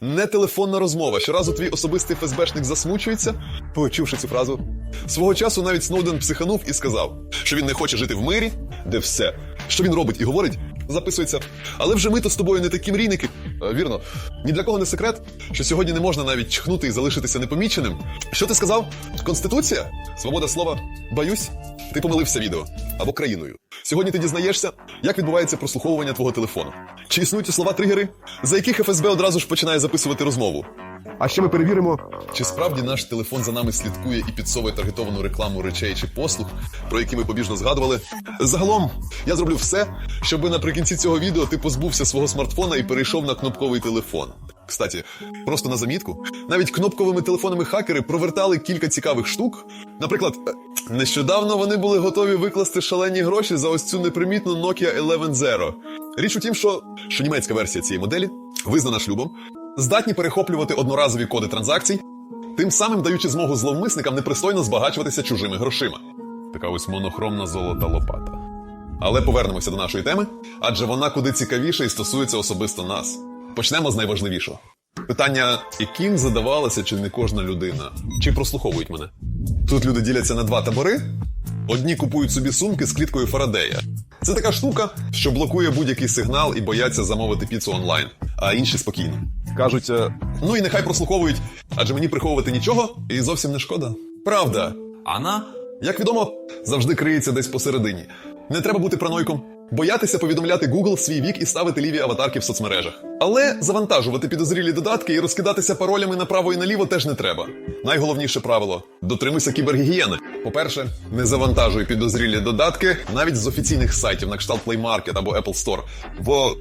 не телефонна розмова. Щоразу твій особистий ФСБшник засмучується, почувши цю фразу. Свого часу навіть Сноуден психанув і сказав, що він не хоче жити в мирі, де все, що він робить і говорить, записується. Але вже ми то з тобою не такі мрійники. Е, Вірно, ні для кого не секрет, що сьогодні не можна навіть чхнути і залишитися непоміченим. Що ти сказав? Конституція? Свобода слова? Боюсь, ти помилився відео або країною. Сьогодні ти дізнаєшся, як відбувається прослуховування твого телефону. Чи існують слова тригери, за яких ФСБ одразу ж починає записувати розмову? А ще ми перевіримо, Чи справді наш телефон за нами слідкує і підсовує таргетовану рекламу речей чи послуг, про які ми побіжно згадували? Загалом, я зроблю все, щоб наприкінці цього відео ти позбувся свого смартфона і перейшов на кнопковий телефон. Кстати, просто на замітку, навіть кнопковими телефонами хакери провертали кілька цікавих штук. Наприклад, нещодавно вони були готові викласти шалені гроші за ось цю непримітну Nokia 11Zero. Річ у тім, що, що німецька версія цієї моделі, визнана шлюбом, здатні перехоплювати одноразові коди транзакцій, тим самим даючи змогу зловмисникам непристойно збагачуватися чужими грошима. Така ось монохромна золота лопата. Але повернемося до нашої теми, адже вона куди цікавіша і стосується особисто нас. Почнемо з найважливішого. Питання, яким задавалася чи не кожна людина, чи прослуховують мене. Тут люди діляться на два табори. Одні купують собі сумки з кліткою Фарадея. Це така штука, що блокує будь-який сигнал і бояться замовити піцу онлайн, а інші спокійно. Кажуть, е, ну і нехай прослуховують, адже мені приховувати нічого і зовсім не шкода. Правда, Она? як відомо, завжди криється десь посередині. Не треба бути паранойком, боятися повідомляти Google свій вік і ставити ліві аватарки в соцмережах. Але завантажувати підозрілі додатки і розкидатися паролями направо і наліво теж не треба. Найголовніше правило дотримуйся кібергігієни. По-перше, не завантажуй підозрілі додатки навіть з офіційних сайтів на кшталт Play Market або Apple Store. Бо